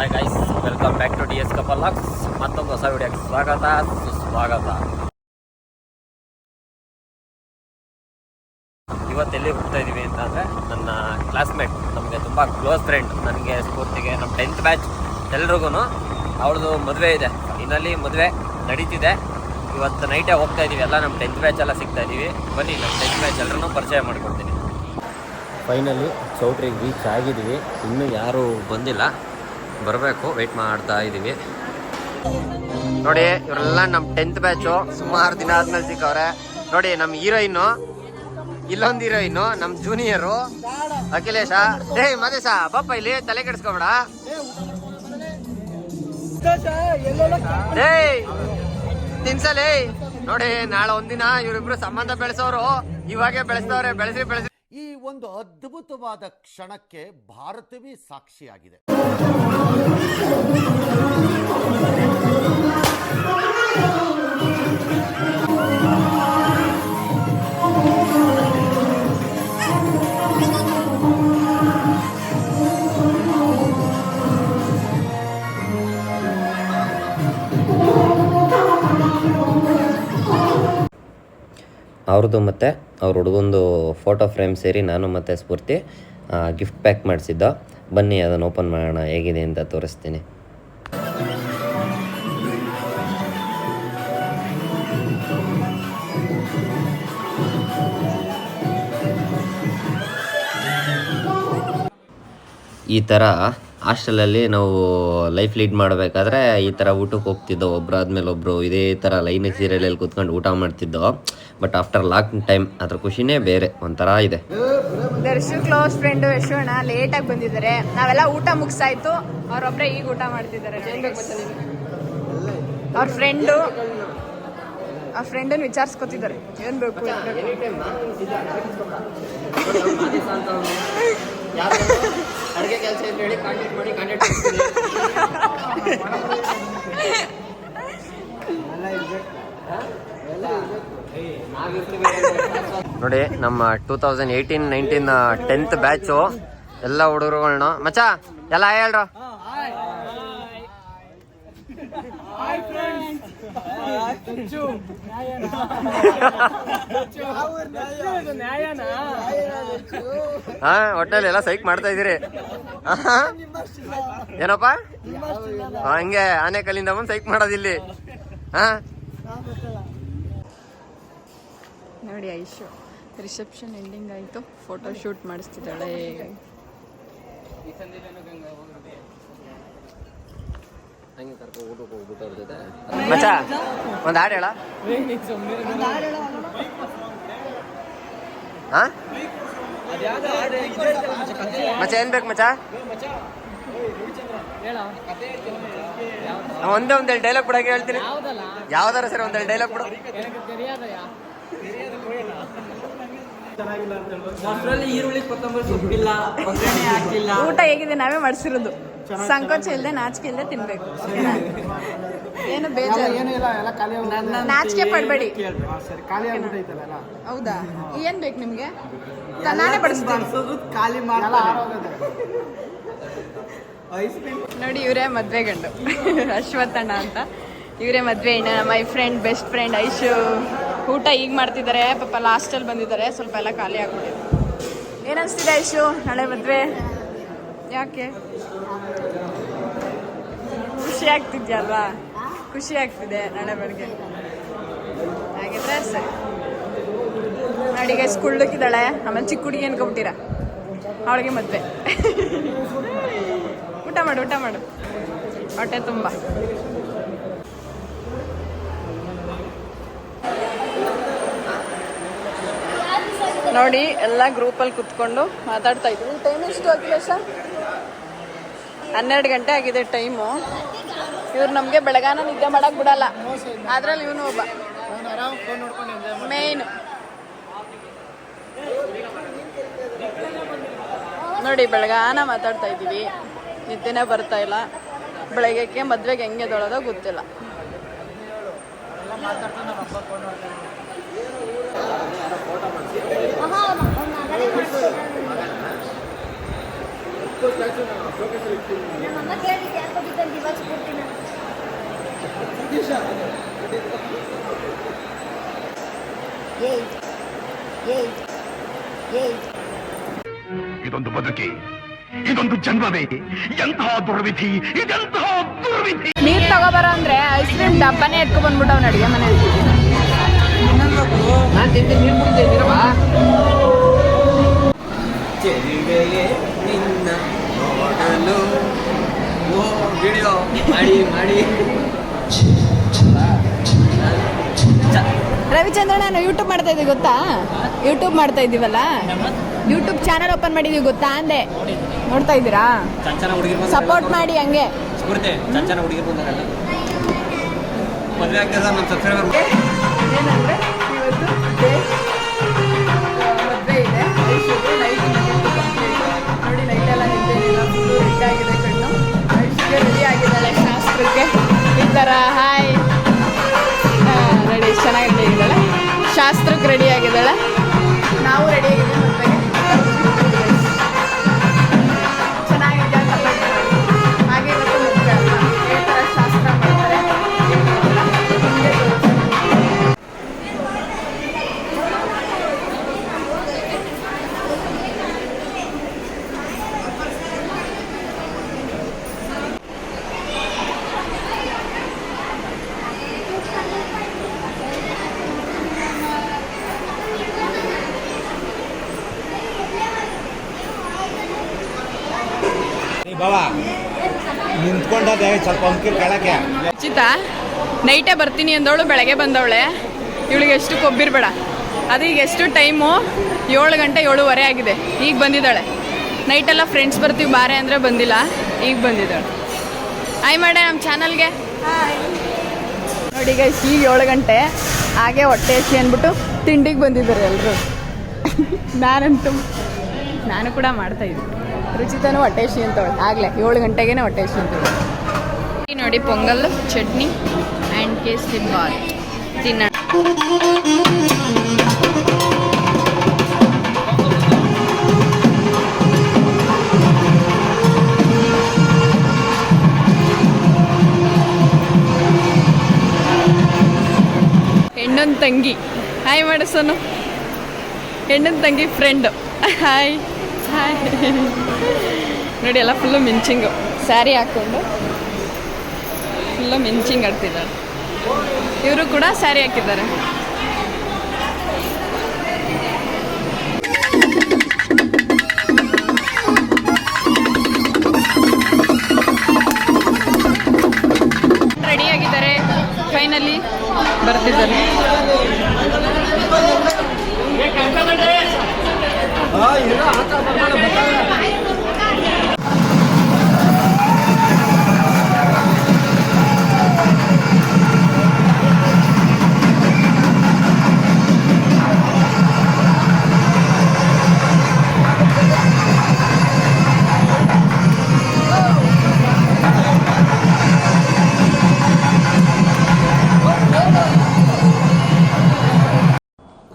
Hi guys welcome back to D S couple ಮತ್ತೊಂದು ಹೊಸ ವಿಡಿಯೋಕ್ಕೆ ಸ್ವಾಗತ, ಸುಸ್ವಾಗತ. ಇವತ್ತೆಲ್ಲಿ ಹೋಗ್ತಾ ಇದ್ದೀವಿ ಅಂತಂದರೆ ನನ್ನ ಕ್ಲಾಸ್ಮೇಟ್ ನಮಗೆ ತುಂಬ ಕ್ಲೋಸ್ ಫ್ರೆಂಡ್ ನನಗೆ ಸ್ಫೂರ್ತಿಗೆ ನಮ್ಮ ಟೆಂತ್ ಬ್ಯಾಚ್ ಎಲ್ರಿಗೂ ಅವಳದು ಮದುವೆ ಇದೆ. ಇನ್ನಲ್ಲಿ ಮದುವೆ ನಡೀತಿದೆ. ಇವತ್ತು ನೈಟೇ ಹೋಗ್ತಾ ಇದ್ದೀವಿ ಎಲ್ಲ ನಮ್ಮ ಟೆಂತ್ ಬ್ಯಾಚ್ ಎಲ್ಲ ಸಿಗ್ತಾ ಇದ್ದೀವಿ ಬನ್ನಿ ನಮ್ಮ ಟೆಂತ್ ಬ್ಯಾಚ್ ಎಲ್ಲರೂ ಪರಿಚಯ ಮಾಡ್ಕೊಡ್ತೀನಿ. ಫೈನಲಿ ಚೌಟ್ರಿಗೆ ರೀಚ್ ಆಗಿದ್ದೀವಿ. ಇನ್ನೂ ಯಾರೂ ಬಂದಿಲ್ಲ. ಬರಬೇಕು ವೆಯ್ಟ್ ಮಾಡ್ತಾ ಇದ್ದೀವಿ ನೋಡಿ, ಇವರೆಲ್ಲ ನಮ್ಮ ಟೆಂತ್ ಬ್ಯಾಚು ಸುಮಾರು ದಿನ ಆದ್ಮೇಲೆ ಸಿಕ್ಕವ್ರೆ. ನೋಡಿ ನಮ್ಮ ಹೀರೋಯಿನ್ನು ಇಲ್ಲೊಂದು ಹೀರೋಯಿನ್ನು ನಮ್ಮ ಜೂನಿಯರು ಅಖಿಲೇಶ. ಏ, ಮದೇಶ, ಬಪ್ಪ ಇಲ್ಲಿ ತಲೆ ಕೆಡಿಸ್ಕೊಬೇಡ. ಏಯ್, ತಿನ್ಸಲೇ. ನೋಡಿ, ನಾಳೆ ಒಂದಿನ ಇವರಿಬ್ರು ಸಂಬಂಧ ಬೆಳೆಸೋರು. ಇವಾಗೆ ಬೆಳೆಸ್ತವ್ರೆ ಬೆಳೆಸಿ ಬೆಳೆಸಿ. ಈ ಒಂದು ಅದ್ಭುತವಾದ ಕ್ಷಣಕ್ಕೆ ಭಾರತವೇ ಸಾಕ್ಷಿಯಾಗಿದೆ. ಅವ್ರದ್ದು ಮತ್ತು ಅವ್ರ ಹುಡುಗಂದು ಫೋಟೋ ಫ್ರೇಮ್ ಸೇರಿ ನಾನು ಮತ್ತು ಸ್ಫೂರ್ತಿ ಗಿಫ್ಟ್ ಪ್ಯಾಕ್ ಮಾಡಿಸಿದ್ದ. ಬನ್ನಿ, ಅದನ್ನು ಓಪನ್ ಮಾಡೋಣ. ಹೇಗಿದೆ ಅಂತ ತೋರಿಸ್ತೀನಿ. ಈ ಥರ ಹಾಸ್ಟೆಲಲ್ಲಿ ನಾವು ಲೈಫ್ ಲೀಡ್ ಮಾಡಬೇಕಾದ್ರೆ ಈ ಥರ ಊಟಕ್ಕೆ ಹೋಗ್ತಿದ್ದೋ ಒಬ್ಬರಾದ್ಮೇಲೆ ಒಬ್ಬರು ಇದೇ ಥರ ಲೈನಿಗೆ ಸೀರಿಯಲಲ್ಲಿ ಕೂತ್ಕೊಂಡು ಊಟ ಮಾಡ್ತಿದ್ದೋ ಬಟ್ ಆಫ್ಟರ್ ಲಾಕ್ ಟೈಮ್ ಅದ್ರ ಖುಷಿನೇ ಬೇರೆ ಒಂಥರ ಇದೆ. ದರ್ಶು ಕ್ಲೋಸ್ ಫ್ರೆಂಡ್ ಯಶೋಣ ಲೇಟ್ ಆಗಿ ಬಂದಿದ್ದಾರೆ. ನಾವೆಲ್ಲ ಊಟ ಮುಗಿಸಾಯ್ತು. ಅವ್ರೊಬ್ರೆ ಈಗ ಊಟ ಮಾಡ್ತಿದ್ದಾರೆ ಅವ್ರ ಫ್ರೆಂಡು ಆ ಫ್ರೆಂಡನ್ನು ವಿಚಾರಿಸ್ಕೊತಿದ್ದಾರೆ. ಏನ್ ಬೇಕು ಏನ್ ಬೇಕು? ಅಡುಗೆ ಕೆಲಸ ಹೇಳಿ ಕಾಂಟ್ಯಾಕ್ಟ್ ಮಾಡಿ ಕಾಂಟ್ಯಾಕ್ಟ್ ನೋಡಿ, ನಮ್ಮ two thousand eighteen nineteen tenth batch ಎಲ್ಲ ಹುಡುಗರುಗಳನ್ನ ಮಚ್ಚ, ಎಲ್ಲ ಹೇಳ್ರ. ಹಾ ಎಲ್ಲ ಸೈಕ್ ಮಾಡ್ತಾ ಇದೀರಿ. ಏನಪ್ಪ? ಹಂಗೆ ಆನೆ ಕಲ್ಲಿಂದ ಬಂದು ಸೈಕ್ ಮಾಡೋದಿಲ್ಲಿ. ಹಾ. ನೋಡಿ ಐಶು ರಿಸೆಪ್ಷನ್ ಎಂಡಿಂಗ್ ಆಯಿತು. ಫೋಟೋ ಶೂಟ್ ಮಾಡಿಸ್ತಿದ್ದಾಳೆ. ಮಚ್ಚ ಒಂದ್ ಹಾಡು ಹೇಳ. ಹಾ? ಮಚ್ಚ ಏನ್ ಬೇಕು ಮಚ್ಚ? ಒಂದೇ ಒಂದೇಳಿ ಡೈಲಾಗ್ ಬಿಡಕ್ಕೆ ಹೇಳ್ತೀನಿ. ಯಾವ್ದಾರ ಸರ್ ಒಂದೆರಡು ಡೈಲಾಗ್ ಬಿಡು. ಮೊಸರಲ್ಲಿ ಈರುಳ್ಳಿ ಕೊತ್ತಂಬರಿ ಸೊಪ್ಪಿಲ್ಲ ಒಗ್ಗರಣೆ ಹಾಕಿಲ್ಲ. ಊಟ ಹೇಗಿದೆ? ನಾವೇ ಮಾಡಿಸಿರೋದು. ಸಂಕೋಚ ಇಲ್ಲದೆ ನಾಚಿಕೆ ಇಲ್ಲದೆ ತಿನ್ಬೇಕು. ಏನು ಬೇಜಾರು? ನಾಚಿಕೆ ಪಡ್ಬೇಡಿ. ಹೌದಾ? ಏನ್ ಬೇಕು ನಿಮ್ಗೆ? ನಾನೇ ಬಡಿಸ್ತೀನಿ. ಖಾಲಿ ಕ್ರೀಮ್. ನೋಡಿ ಇವರೇ ಮದ್ವೆ ಗಂಡು. ಅಶ್ವತ್ಥಣ್ಣ ಅಂತ. ಇವರೇ ಮದ್ವೆ ಹೆಣ್ಣು ನಮ್ಮ my friend best friend Aishu. ಊಟ ಈಗ ಮಾಡ್ತಿದ್ದಾರೆ ಪಾಪ ಲಾಸ್ಟಲ್ಲಿ ಬಂದಿದ್ದಾರೆ ಸ್ವಲ್ಪ ಎಲ್ಲ ಖಾಲಿ ಆಗ್ಬಿಟ್ಟಿದೆ. ಏನನ್ಸ್ತಿದೆ ಇಶು ನಾಳೆ ಮದ್ವೆ? ಯಾಕೆ? ಖುಷಿ ಆಗ್ತಿದ್ಯಲ್ವಾ ಖುಷಿ ಆಗ್ತಿದೆ ನಾಳೆ ಬೆಳಗ್ಗೆ ಹಾಗಿದ್ರೆ ಸರಿ. ನಾಡಿಗೆ ಕುಳ್ಳಕ್ಕಿದ್ದಾಳೆ ಆಮೇಲೆ ಚಿಕ್ಕ ಹುಡುಗಿ ಅನ್ಕೊಬಿಟ್ಟಿರ ಅವಳಿಗೆ ಮದ್ವೆ. ಊಟ ಮಾಡು ಊಟ ಮಾಡು. ಹೊಟ್ಟೆ ತುಂಬ. ನೋಡಿ, ಎಲ್ಲ ಗ್ರೂಪಲ್ಲಿ ಕುತ್ಕೊಂಡು ಮಾತಾಡ್ತಾ ಇದ್ವಿ ಟೈಮ್ ಎಷ್ಟು ಆಗಿದೆ ಸರ್? ಹನ್ನೆರಡು ಗಂಟೆ ಆಗಿದೆ ಟೈಮು ಇವ್ರು ನಮಗೆ ಬೆಳಗಾನ ನಿದ್ದೆ ಮಾಡಕ್ ಬಿಡಲ್ಲ. ಅದ್ರಲ್ಲಿ ಇವನು ಒಬ್ಬ. ಮೇನ್ ನೋಡಿ, ಬೆಳಗಾನ ಮಾತಾಡ್ತಾ ಇದ್ದೀವಿ. ನಿದ್ದೆನೇ ಬರ್ತಾ ಇಲ್ಲ. ಬೆಳಗ್ಗೆಕ್ಕೆ ಮದ್ವೆಗೆ ಹೆಂಗೆ ತೊಳೋದೋ ಗೊತ್ತಿಲ್ಲ. ಇದೊಂದು ಬದುಕಿ ಇದೊಂದು ಜನ್ಮವೇ ಎಂತಹ ದುರ್ವಿಧಿ ಇದೆಂತಹ ದುರ್ವಿಧಿ? ನೀರ್ ತಗೋಬಾರ ಅಂದ್ರೆ ಐಸ್ ಕ್ರೀಮ್ ಡಬ್ಬನೇ ಎತ್ಕೊ ಬಂದ್ಬಿಟ್ಟವ್ನ ನಡಿಗೆ ಮನೆ ನಾನು ತಿಂತೀನಿ ನೀರು ಕುಡಿತೀನಿ ರವಿಚಂದ್ರ ನಾನು ಯೂಟ್ಯೂಬ್ ಮಾಡ್ತಾ ಇದ್ದೀವಿ ಗೊತ್ತಾ? ಯೂಟ್ಯೂಬ್ ಮಾಡ್ತಾ ಇದ್ದೀವಲ್ಲ? ಯೂಟ್ಯೂಬ್ ಚಾನಲ್ ಓಪನ್ ಮಾಡಿದೀವಿ ಗೊತ್ತಾ ಅಂದೆ. ನೋಡ್ತಾ ಇದ್ದೀರಾ? ಸಪೋರ್ಟ್ ಮಾಡಿ ಹಂಗೆ. ಏನಂದ್ರೆ? ಚಂಚನ ಸ್ವಲ್ಪ ಕೆಳಕ್ಕೆ. ಚಿತಾ ನೈಟೇ ಬರ್ತೀನಿ ಅಂದವಳು ಬೆಳಗ್ಗೆ ಬಂದವಳೆ. ಇವಳಿಗೆ ಎಷ್ಟು ಕೊಬ್ಬಿರ್ಬೇಡ. ಅದು ಈಗ ಎಷ್ಟು ಟೈಮು? ಏಳು ಗಂಟೆ ಏಳುವರೆ ಆಗಿದೆ. ಈಗ ಬಂದಿದ್ದಾಳೆ. ನೈಟೆಲ್ಲ ಫ್ರೆಂಡ್ಸ್ ಬರ್ತೀವಿ ಬಾರೆ ಅಂದರೆ ಬಂದಿಲ್ಲ. ಈಗ ಬಂದಿದ್ದಾಳೆ. ಆಯ್ ಮಾಡೆ ನಮ್ಮ ಚಾನಲ್ಗೆ ನೋಡಿ ಈಗ ಈಗ ಏಳು ಗಂಟೆ. ಹಾಗೆ ಹೊಟ್ಟೆ ಹಸಿ ಅಂದ್ಬಿಟ್ಟು ತಿಂಡಿಗೆ ಬಂದಿದ್ದಾರೆ ಎಲ್ಲರೂ ನಾನಂತೂ ನಾನು ಕೂಡ ಮಾಡ್ತಾ ಇದ್ದೀನಿ. ರುಚಿತನೂ ಹೊಟ್ಟೆ ಹಸಿ ಅಂತವಳೆ ಆಗಲೇ ಏಳು ಗಂಟೆಗೇನೆ ಹೊಟ್ಟೆ ಹಸಿ ಅಂತವಳೆ ಈ ನೋಡಿ, ಪೊಂಗಲ್, ಚಟ್ನಿ ಆ್ಯಂಡ್ ಕೇಸರಿ ಬಾತ್. ತಿನ್ನ ಹೆಣ್ಣೊಂದು ತಂಗಿ. ಹಾಯ್ ಮಾಡಿಸೋನು. ಹೆಣ್ಣೊಂದು ತಂಗಿ ಫ್ರೆಂಡ್ ಹಾಯ್ ಹಾಯ್ ನೋಡಿ, ಎಲ್ಲ ಫುಲ್ಲು ಮಿಂಚಿಂಗು. ಸ್ಯಾರಿ ಹಾಕ್ಕೊಂಡು ಫುಲ್ಲು ಮಿಂಚಿಂಗ್ ಆಡ್ತಿದ್ದಾರೆ. ಇವರು ಕೂಡ ಸ್ಯಾರಿ ಹಾಕಿದ್ದಾರೆ. ರೆಡಿ ಆಗಿದ್ದಾರೆ ಫೈನಲಿ ಬರ್ತಿದ್ದಾರೆ.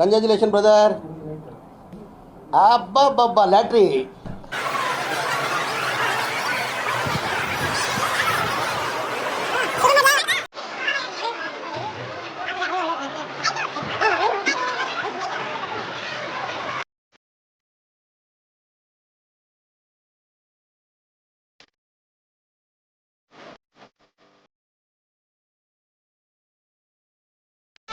కంగ్రాచులేషన్ బ్రదర్ అబ్బా అబ్బా లాటరీ